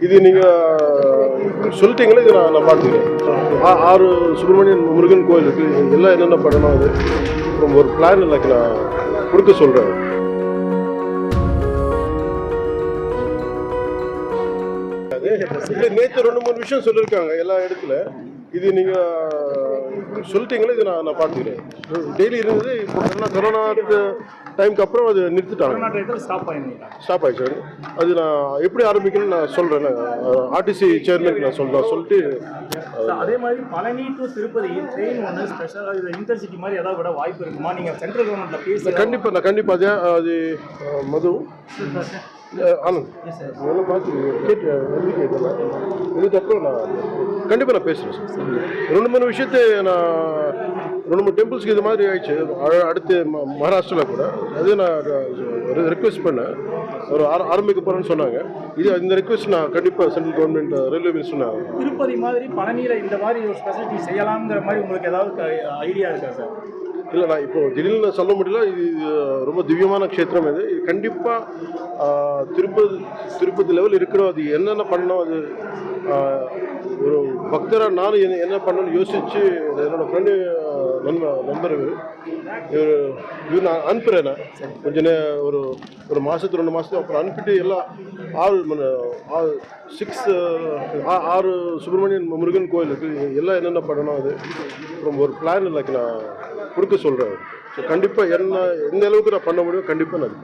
இது நீங்கள் சொல்லிட்டீங்களே? இது நான் நான் பார்த்துக்கிறேன். ஆ- ஆறு சுப்பிரமணியன் முருகன் கோயிலுக்கு எல்லாம் என்னென்ன பண்ணணும் அது? அப்புறம் ஒரு பிளான் இல்லைக்கு நான் கொடுக்க சொல்கிறேன் நேற்று ரெண்டு மூணு விஷயம் சொல்லியிருக்காங்க எல்லா இடத்துல. இது நீங்கள் சொல்லிட்டீங்களே இது நான் நான் பார்த்துக்கிறேன். டெய்லி இருந்தது இப்போ கொரோனா கொரோனா டைமுக்கு அப்புறம் அது நிறுத்திட்டாங்க. ஸ்டாப் ஆயிடுச்சு. அது நான் எப்படி ஆரம்பிக்கணும்னு நான் சொல்கிறேன் ஆர்டிசி சேர்மனுக்கு நான் சொல்கிறேன் சொல்லிட்டு அதே மாதிரி பழனி டு திருப்பதி ட்ரெயின் ஒன்று ஸ்பெஷலாக இது இன்டர்சிட்டி மாதிரி ஏதாவது விட வாய்ப்பு இருக்குமா? நீங்கள் சென்ட்ரல் கவர்மெண்ட்டில் பேசி கண்டிப்பாக நான் கண்டிப்பாக அது அது மது ஆனந்த் இதெல்லாம் பார்த்து கேட்டு நம்பிக்கை இதெல்லாம் இதுக்கப்புறம் நான் கண்டிப்பாக நான் பேசுகிறேன் சார் ரெண்டு மூணு விஷயத்தை நான் ரெண்டு மூணு டெம்பிள்ஸ்க்கு இது மாதிரி ஆயிடுச்சு. அடுத்து மகாராஷ்டிராவில் கூட. அது நான் ரெக்வெஸ்ட் பண்ணேன். ஒரு ஆர- ஆரம்பிக்க போகிறேன்னு சொன்னாங்க. இது இந்த ரெக்வெஸ்ட் நான் கண்டிப்பாக சென்ட்ரல் கவர்மெண்ட் ரயில்வே மினிஸ்டர் நான் திருப்பதி மாதிரி பழனியில் இந்த மாதிரி ஒரு ஸ்பெஷாலிட்டி செய்யலாம்ங்கிற மாதிரி உங்களுக்கு ஏதாவது ஐடியா இருக்கா சார் இல்லை நான் இப்போ திடீர்னு சொல்ல முடியல. இது ரொம்ப திவ்யமான க்ஷேத்திரம் இது. இது கண்டிப்பாக திருப்பதி திருப்பதி லெவல் இருக்கிறோம். அது என்னென்ன பண்ணணும் அது ஒரு பக்தராக நானும் என்ன என்ன பண்ணணும்னு யோசித்து என்னோடய ஃப்ரெண்டு நண்பர் நண்பர் இவர். இவர் இவர் நான் அனுப்புகிறேன் நான். கொஞ்ச நே ஒரு ஒரு மாதத்து ரெண்டு மாதத்துக்கு அப்புறம் அனுப்பிட்டு எல்லாம் ஆறு மணி ஆறு சிக்ஸ் ஆறு சுப்பிரமணியன் முருகன் கோயில் இருக்குது எல்லாம் என்னென்ன பண்ணணும் அது. அப்புறம் ஒரு பிளான் இல்லை நான் கொடுக்க சொல்கிறேன் ஸோ கண்டிப்பாக என்ன எந்த அளவுக்கு நான் பண்ண முடியும் கண்டிப்பாக நான்